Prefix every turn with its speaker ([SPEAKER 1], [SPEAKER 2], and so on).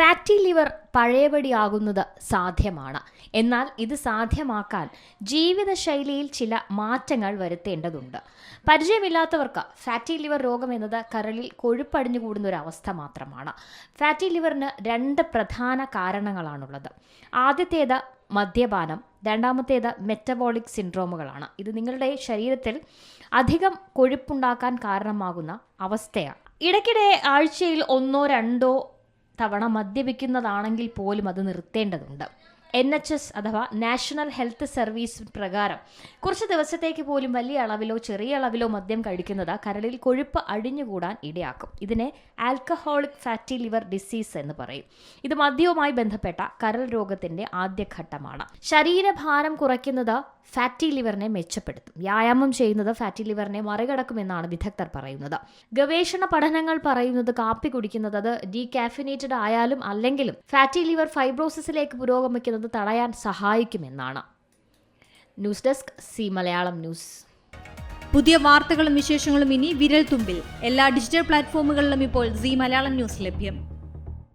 [SPEAKER 1] Fatty liver പഴയപടിയാകുന്നത് സാധ്യമാണ്. എന്നാൽ ഇത് സാധ്യമാക്കാൻ ജീവിതശൈലിയിൽ ചില മാറ്റങ്ങൾ വരുത്തേണ്ടതുണ്ട്. പരിചയമില്ലാത്തവർക്ക് ഫാറ്റി ലിവർ രോഗം എന്നത് കരളിൽ കൊഴുപ്പടിഞ്ഞു കൂടുന്ന ഒരു അവസ്ഥ മാത്രമാണ്. ഫാറ്റി ലിവറിന് രണ്ട് പ്രധാന കാരണങ്ങളാണുള്ളത്. ആദ്യത്തേത് മദ്യപാനം രണ്ടാമത്തേത് മെറ്റബോളിക് സിൻഡ്രോമുകളാണ് ഇത് നിങ്ങളുടെ ശരീരത്തിൽ അധികം കൊഴുപ്പുണ്ടാക്കാൻ കാരണമാകുന്ന അവസ്ഥയാണ്. ഇടയ്ക്കിടെ ആഴ്ചയിൽ ഒന്നോ രണ്ടോ തവണ മദ്യപിക്കുന്നതാണെങ്കിൽ പോലും അത് നിർത്തേണ്ടതുണ്ട്. എൻ എച്ച് എസ് അഥവാ നാഷണൽ ഹെൽത്ത് സർവീസ് പ്രകാരം കുറച്ച് ദിവസത്തേക്ക് പോലും വലിയ അളവിലോ ചെറിയ അളവിലോ മദ്യം കഴിക്കുന്നത് കരളിൽ കൊഴുപ്പ് അടിഞ്ഞുകൂടാൻ ഇടയാക്കും. ഇതിനെ ആൽക്കഹോളിക് ഫാറ്റി ലിവർ ഡിസീസ് എന്ന് പറയും. ഇത് മദ്യവുമായി ബന്ധപ്പെട്ട കരൾ രോഗത്തിന്റെ ആദ്യഘട്ടമാണ്. ശരീരഭാരം കുറയ്ക്കുന്നത് ഫാറ്റി ലിവറിനെ മെച്ചപ്പെടുത്തും. വ്യായാമം ചെയ്യുന്നത് ഫാറ്റി ലിവറിനെ മറികടക്കുമെന്നാണ് വിദഗ്ധർ പറയുന്നത്. ഗവേഷണ പഠനങ്ങൾ പറയുന്നത് കാപ്പി കുടിക്കുന്നത് അത് ഡീകാഫിനേറ്റഡ് ആയാലും അല്ലെങ്കിലും ഫാറ്റി ലിവർ ഫൈബ്രോസിസിലേക്ക് പുരോഗമിക്കുന്നത് തടയാൻ സഹായിക്കുമെന്നാണ് news desk C Malayalam news.
[SPEAKER 2] പുതിയ വാർത്തകളും വിശേഷങ്ങളും ഇനി വിരൽ തുമ്പിൽ എല്ലാ ഡിജിറ്റൽ പ്ലാറ്റ്ഫോമുകളിലും ഇപ്പോൾ സി മലയാളം ന്യൂസ് ലഭ്യം.